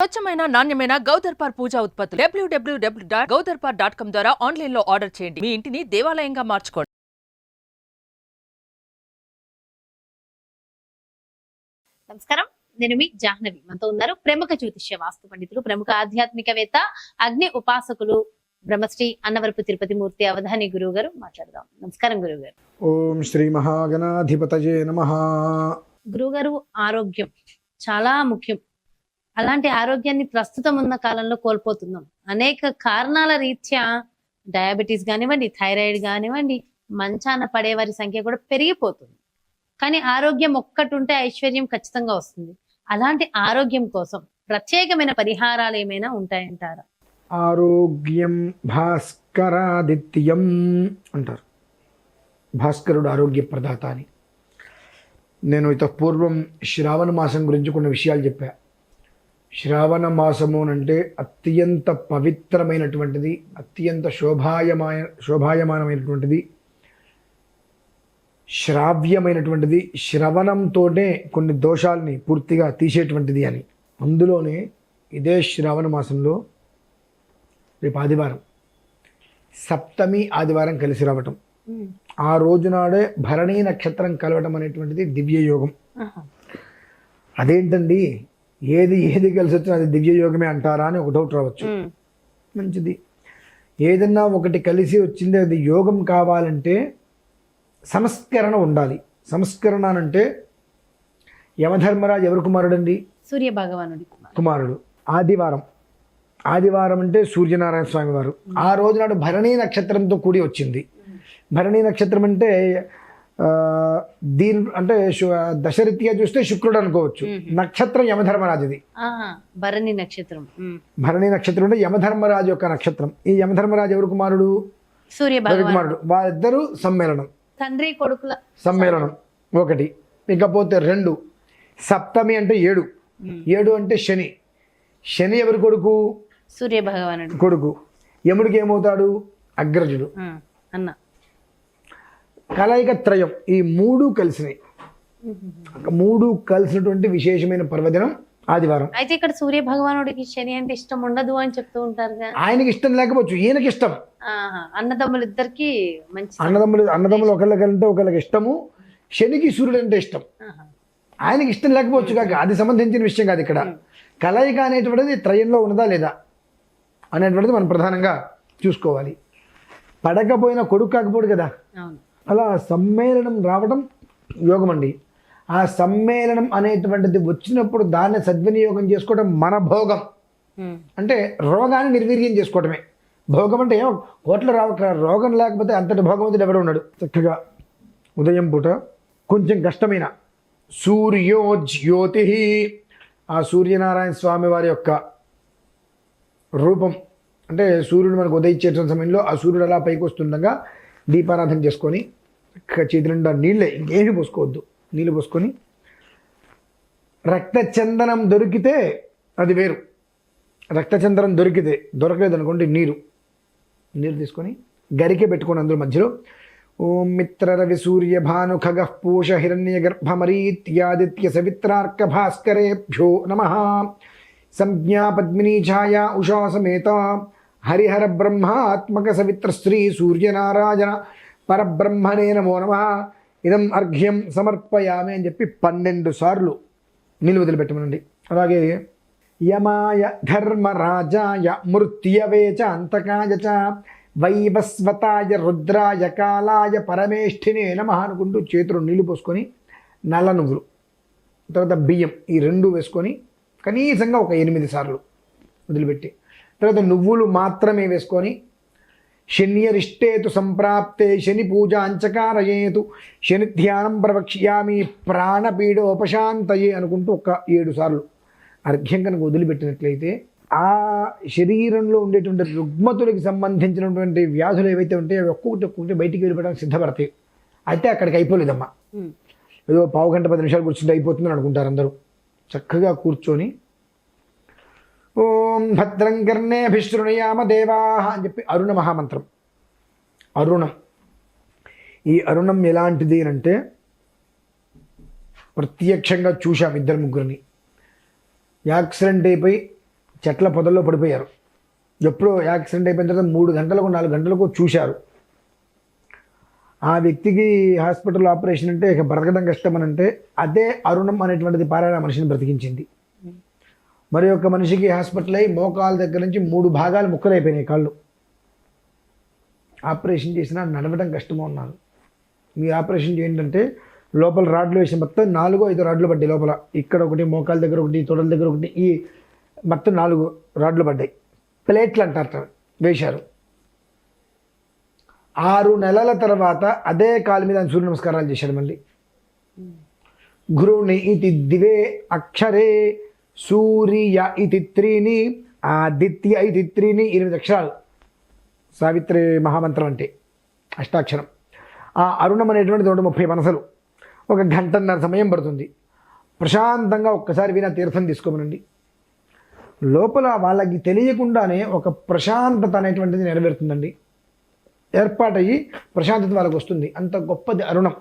స్వచ్ఛమైన నాణ్యమైన గౌదర్పార్ పూజా ఉత్పత్తులు. W W W dot Gowdarpar dot com ద్వారా ఆన్లైన్లో ఆర్డర్ చేయండి. మీ ఇంటిని దేవాలయంగా మార్చుకోండి. నమస్కారం. నేను మీ జాహ్నవి. మనతో ఉన్నారు ప్రముఖ జ్యోతిష్య వాస్తు పండితులు ప్రముఖ ఆధ్యాత్మికవేత్త అగ్ని ఉపాసకులు బ్రహ్మశ్రీ అన్నవరపు తిరుపతి మూర్తి అవధాని గురువు గారు మాట్లాడదాం. నమస్కారం గురువు గారు ఓం శ్రీ మహాగణాధిపతయే నమ. గురువు గారు ఆరోగ్యం చాలా ముఖ్యం. అలాంటి ఆరోగ్యాన్ని ప్రస్తుతం ఉన్న కాలంలో కోల్పోతున్నాం. అనేక కారణాల రీత్యా డయాబెటీస్ కానివ్వండి థైరాయిడ్ కానివ్వండి మంచాన పడే వారి సంఖ్య కూడా పెరిగిపోతుంది. కానీ ఆరోగ్యం ఒక్కటి ఉంటే ఐశ్వర్యం ఖచ్చితంగా వస్తుంది. అలాంటి ఆరోగ్యం కోసం ప్రత్యేకమైన పరిహారాలు ఏమైనా ఉంటాయంటారా? ఆరోగ్యం భాస్కరాదిత్యం అంటారు. భాస్కరుడు ఆరోగ్య ప్రదాత అని. నేను ఇత పూర్వం శ్రావణ మాసం గురించి కొన్ని విషయాలు చెప్పాను శ్రావణ మాసము అంటే అత్యంత పవిత్రమైనటువంటిది అత్యంత శోభాయమాయ శోభాయమానమైనటువంటిది శ్రావ్యమైనటువంటిది శ్రవణంతోనే కొన్ని దోషాల్ని పూర్తిగా తీసేటువంటిది అని. అందులోనే ఇదే శ్రావణ మాసంలో రేపు ఆదివారం సప్తమి ఆదివారం కలిసి రావటం. ఆ రోజునాడే భరణీ నక్షత్రం కలవటం అనేటువంటిది దివ్య యోగం. అదేంటండి? ఏది ఏది కలిసి వచ్చినా అది దివ్య యోగమే అంటారా అని ఒక డౌట్ రావచ్చు. మంచిది. ఏదన్నా ఒకటి కలిసి వచ్చింది అది యోగం కావాలంటే సంస్కరణ ఉండాలి. సంస్కరణ అని అంటే యమధర్మరాజు ఎవరు కుమారుడండి? సూర్య భగవానుడి కుమారుడు. కుమారుడు. ఆదివారం. ఆదివారం అంటే సూర్యనారాయణ స్వామి వారు. ఆ రోజు నాడు భరణీ నక్షత్రంతో కూడి వచ్చింది. భరణీ నక్షత్రం అంటే దీని అంటే దశరీత్యా చూస్తే శుక్రుడు అనుకోవచ్చు. నక్షత్రం యమధర్మరాజుది. భరణి నక్షత్రం. భరణీ నక్షత్రం అంటే యమధర్మరాజు యొక్క నక్షత్రం. ఈ యమధర్మరాజు ఎవరు కుమారుడు? సూర్య కుమారుడు? వారిద్దరూ సమ్మేళనం. తండ్రి కొడుకుల సమ్మేళనం. ఒకటి. ఇకపోతే రెండు. సప్తమి అంటే ఏడు. ఏడు అంటే శని. శని ఎవరి కొడుకు? సూర్య భగవానుడు. కొడుకు. యముడికి ఏమవుతాడు? అగ్రజుడు. అన్న. కలయిక త్రయం ఈ మూడు కలిసినాయి. మూడు కలిసినటువంటి విశేషమైన పర్వదినం ఆదివారం. అయితే ఇక్కడ సూర్య భగవానుడికి శని అంటే ఇష్టం ఉండదు అని చెప్తూ ఉంటారుగా ఆయనకి ఇష్టం లేకపోవచ్చు ఈయనకి ఇష్టం. అన్నదమ్ములు ఇద్దరికి మంచి అన్నదమ్ములు అన్నదమ్ములు ఒకళ్ళకంటే ఒకళ్ళకి ఇష్టము శనికి సూర్యుడు అంటే ఇష్టం. ఆయనకి ఇష్టం లేకపోవచ్చు కాక అది సంబంధించిన విషయం కాదు ఇక్కడ. కలయిక అనేటువంటిది త్రయంలో ఉన్నదా లేదా అనేటువంటిది మనం ప్రధానంగా చూసుకోవాలి. పడకపోయినా కొడుకు కాకపోడు కదా. అవును. అలా సమ్మేళనం రావడం యోగం అండి ఆ సమ్మేళనం అనేటువంటిది వచ్చినప్పుడు దాన్ని సద్వినియోగం చేసుకోవడం మన భోగం. అంటే రోగాన్ని నిర్వీర్యం చేసుకోవడమే భోగం అంటే ఏమో కోట్ల రావ రోగం లేకపోతే అంతటి భోగవంతుడు ఎవడు ఉన్నాడు చక్కగా ఉదయం పూట కొంచెం కష్టమైన సూర్యో జ్యోతి ఆ సూర్యనారాయణ స్వామి వారి యొక్క రూపం అంటే సూర్యుడు మనకు ఉదయించేటువంటి సమయంలో ఆ సూర్యుడు అలా పైకి వస్తుండగా దీపారాధన చేసుకొని చేతి నిండా నీళ్ళే ఇంకేమి పోసుకోవద్దు. నీళ్ళు పోసుకొని రక్తచందనం దొరికితే అది వేరు. రక్తచందనం దొరికితే దొరకలేదు అనుకోండి నీరు. నీరు తీసుకొని గరికె పెట్టుకొని అందులో మధ్యలో ఓం మిత్ర రవి సూర్య భాను ఖగ పూష హిరణ్య గర్భమరీత్యాదిత్య సవిత్రార్క భాస్కరేభ్యో నమ. సంజ్ఞా పద్మినీ ఛాయా ఉషా సమేత. హరిహర బ్రహ్మాత్మక సవిత్ర శ్రీ సూర్యనారాయణ. పరబ్రహ్మనేన నమో నమ. ఇదం అర్ఘ్యం సమర్పయామి అని చెప్పి పన్నెండు సార్లు నీళ్ళు వదిలిపెట్టమనండి అలాగే యమాయ ధర్మరాజాయ మృత్యవే చ అంతకాయ చ వైవస్వతాయ రుద్రాయ కాలాయ పరమేష్ఠినే నమ అనుకుంటూ చేతులు నీళ్ళు పోసుకొని నల్ల నువ్వులు తర్వాత బియ్యం ఈ రెండు వేసుకొని కనీసంగా ఒక ఎనిమిది సార్లు వదిలిపెట్టి తర్వాత నువ్వులు మాత్రమే వేసుకొని శన్యరిష్టేతు సంప్రాప్తే శని పూజ అంచకారయేతు శని ధ్యానం ప్రవక్ష్యామి ప్రాణపీడోపశాంతయే అనుకుంటూ ఒక ఏడు సార్లు అర్ఘ్యం కనుక వదిలిపెట్టినట్లయితే ఆ శరీరంలో ఉండేటువంటి రుగ్మతులకు సంబంధించినటువంటి వ్యాధులు ఏవైతే ఉంటాయో అవి ఒక్కొక్కటి ఒక్కొక్కటి బయటికి వెళ్ళిపోవడానికి సిద్ధపడతాయి. అయితే అక్కడికి అయిపోలేదమ్మా. ఏదో పావు గంట పది నిమిషాలు కూర్చుంటే అయిపోతుందని అనుకుంటారు అందరూ. చక్కగా కూర్చొని ఓం భద్రం కర్ణేభిశృణయామ దేవా అని చెప్పి అరుణ మహామంత్రం. అరుణం. ఈ అరుణం ఎలాంటిది అని అంటే ప్రత్యక్షంగా చూశాం ఇద్దరు ముగ్గురిని. యాక్సిడెంట్ అయిపోయి చెట్ల పొదల్లో పడిపోయారు. ఎప్పుడో యాక్సిడెంట్ అయిపోయిన తర్వాత మూడు గంటలకు నాలుగు గంటలకు చూశారు. ఆ వ్యక్తికి హాస్పిటల్ ఆపరేషన్ అంటే ఇక బ్రతకడం కష్టం అని అంటే అదే అరుణం అనేటువంటిది పారాయణ మనిషిని బ్రతికించింది. మరి ఒక మనిషికి హాస్పిటల్ అయి మోకాల దగ్గర నుంచి మూడు భాగాలు ముక్కలైపోయినాయి కాళ్ళు. ఆపరేషన్ చేసినా నడవడం కష్టమో ఉన్నారు. మీ ఆపరేషన్ ఏంటంటే లోపల రాడ్లు వేసిన మొత్తం నాలుగో ఐదు రాడ్లు పడ్డాయి లోపల. ఇక్కడ ఒకటి మోకాల దగ్గర ఒకటి తొడల దగ్గర ఒకటి ఈ మొత్తం నాలుగు రాడ్లు పడ్డాయి. ప్లేట్లు అంటారు వేశారు. ఆరు నెలల తర్వాత అదే కాలు మీద ఆయన సూర్య నమస్కారాలు చేశాడు మళ్ళీ. గురువుని ఇతి దివే అక్షరే సూర్య ఇది త్రీని ఆదిత్య ఇది త్రీని ఎనిమిది అక్షరాలు. సావిత్రి మహామంత్రం అంటే అష్టాక్షరం. ఆ అరుణం అనేటువంటి నూట ముప్పై మనసులు. ఒక గంటన్నర సమయం పడుతుంది. ప్రశాంతంగా ఒక్కసారి వినా తీర్థం తీసుకోమనండి. లోపల వాళ్ళకి తెలియకుండానే ఒక ప్రశాంతత అనేటువంటిది నెరవేరుతుందండి. ఏర్పాటయ్యి ప్రశాంతత వాళ్ళకి వస్తుంది అంత గొప్పది అరుణం.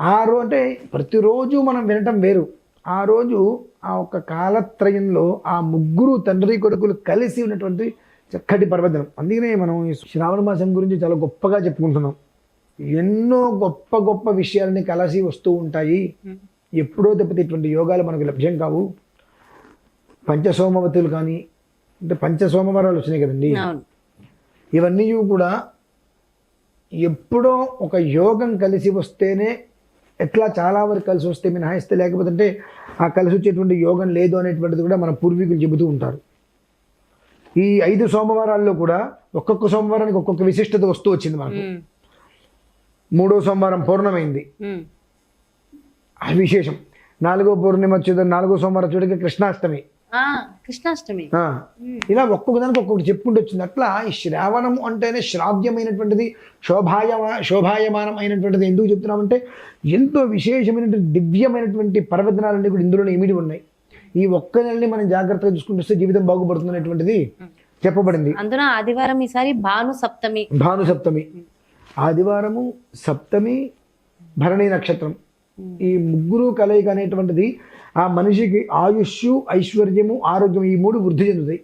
ఆ అంటే ప్రతిరోజు మనం వినటం వేరు. ఆ రోజు ఆ ఒక కాలత్రయంలో ఆ ముగ్గురు తండ్రి కొడుకులు కలిసి ఉన్నటువంటి చక్కటి పర్వదినం. అందుకనే మనం ఈ శ్రావణ మాసం గురించి చాలా గొప్పగా చెప్పుకుంటున్నాం. ఎన్నో గొప్ప గొప్ప విషయాలని కలిసి వస్తూ ఉంటాయి. ఎప్పుడో తప్పితే ఇటువంటి యోగాలు మనకు లభ్యం కావు. పంచసోమవతులు కానీ అంటే పంచ సోమవారాలు వచ్చినాయి కదండి ఇవన్నీ కూడా ఎప్పుడో ఒక యోగం కలిసి వస్తేనే ఎట్లా చాలా వరకు కలిసి వస్తే మినహాయిస్తే లేకపోతే ఆ కలిసి వచ్చేటువంటి యోగం లేదు అనేటువంటిది కూడా మన పూర్వీకులు చెబుతూ ఉంటారు. ఈ ఐదు సోమవారాల్లో కూడా ఒక్కొక్క సోమవారానికి ఒక్కొక్క విశిష్టత వస్తూ వచ్చింది మనకు మూడో సోమవారం పౌర్ణమైంది. విశేషం. నాలుగో పౌర్ణమి వచ్చేది నాలుగో సోమవారం చూడక కృష్ణాష్టమి. కృష్ణాష్టమి. ఇలా ఒక్కొక్క దానికి ఒక్కొక్కటి చెప్పుకుంటూ వచ్చింది అట్లా ఈ శ్రావణం అంటేనే శ్రావ్యమైనటువంటిది శోభాయమా శోభాయమానం అయినటువంటిది ఎందుకు చెప్తున్నామంటే ఎంతో విశేషమైనటువంటి దివ్యమైనటువంటి పర్వదినాలన్నీ కూడా ఇందులోనే ఇమిడి ఉన్నాయి. ఈ ఒక్క నెలని మనం జాగ్రత్తగా చూసుకుంటూ వస్తే జీవితం బాగుపడుతుంది అనేటువంటిది చెప్పబడింది. అందున ఆదివారం ఈసారి భాను సప్తమి. భాను సప్తమి. ఆదివారము సప్తమి భరణి నక్షత్రం. ఈ ముగ్గురు కలయిక అనేటువంటిది ఆ మనిషికి ఆయుష్ ఐశ్వర్యము ఆరోగ్యం ఈ మూడు వృద్ధి చెందుతాయి.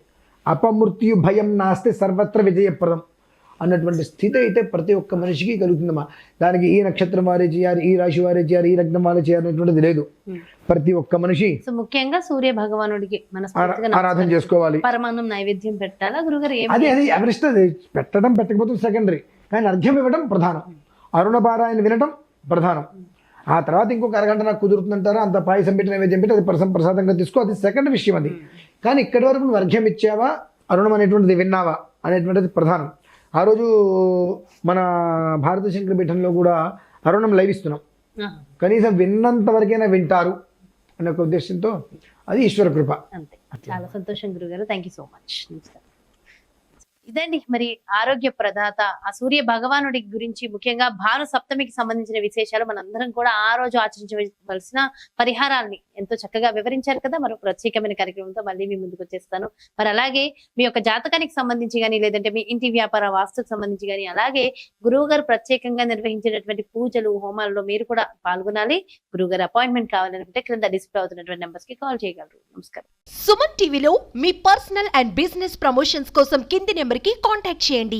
అపమృత్యు భయం నాస్తే సర్వత్ర విజయప్రదం అన్నటువంటి స్థితి అయితే ప్రతి ఒక్క మనిషికి కలుగుతుందమ్మా. దానికి ఈ నక్షత్రం వారే చేయాలి ఈ రాశి వారే చేయాలి ఈ లగ్నం వారే చేయాలి అనేటువంటిది లేదు. ప్రతి ఒక్క మనిషి ముఖ్యంగా సూర్య భగవానుడికి ఆరాధన చేసుకోవాలి. పరమాన్నం నైవేద్యం పెట్టాలా? గురుగారు అది అది ఎవరిష్టం అది. పెట్టడం పెట్టకపోతే సెకండరీ కానీ అర్ఘ్యం ఇవ్వడం ప్రధానం. అరుణ పారాయణ వినటం ప్రధానం. ఆ తర్వాత ఇంకొక అరగంట నాకు కుదురుతుందంటారా? అంత పాయసం పెట్టి నైవేద్యం పెట్టి అది ప్రసం ప్రసాదంగా తీసుకో. అది సెకండ్ విషయం అది. కానీ ఇక్కడి వరకు నువ్వు అర్ఘ్యం ఇచ్చావా? అరుణం అనేటువంటిది విన్నావా? అనేటువంటిది ప్రధానం. ఆ రోజు మన భారత శంకర పీఠంలో కూడా అరుణం లైవ్ ఇస్తున్నాం. కనీసం విన్నంత వరకైనా వింటారు అనే ఒక ఉద్దేశంతో అది ఈశ్వర కృప. అంతే. చాలా సంతోషం గురుగారు. థ్యాంక్ యూ సో మచ్ నమస్కారం. ఇదండి మరి ఆరోగ్య ప్రదాత ఆ సూర్య భగవానుడి గురించి ముఖ్యంగా భాను సప్తమికి సంబంధించిన విశేషాలు మనందరం కూడా ఆ రోజు ఆచరించవలసిన పరిహారాల్ని ఎంతో చక్కగా వివరించారు కదా. మరో ప్రత్యేకమైన కార్యక్రమంతో మళ్ళీ మీ ముందుకు వచ్చేస్తాను. మరి అలాగే మీ యొక్క జాతకానికి సంబంధించి కానీ లేదంటే మీ ఇంటి వ్యాపార వాస్తుకు సంబంధించి కానీ అలాగే గురువు గారు ప్రత్యేకంగా నిర్వహించినటువంటి పూజలు హోమాలలో మీరు కూడా పాల్గొనాలి. గురువుగారు అపాయింట్మెంట్ కావాలనుకుంటే క్రింద డిస్ప్లే అవుతున్నటువంటి నెంబర్స్కి కాల్ చేయగలరు. నమస్కారం. సుమన్ టీవీలో మీ పర్సనల్ అండ్ బిజినెస్ ప్రమోషన్స్ కోసం కింది నెంబర్కి కాంటాక్ట్ చేయండి.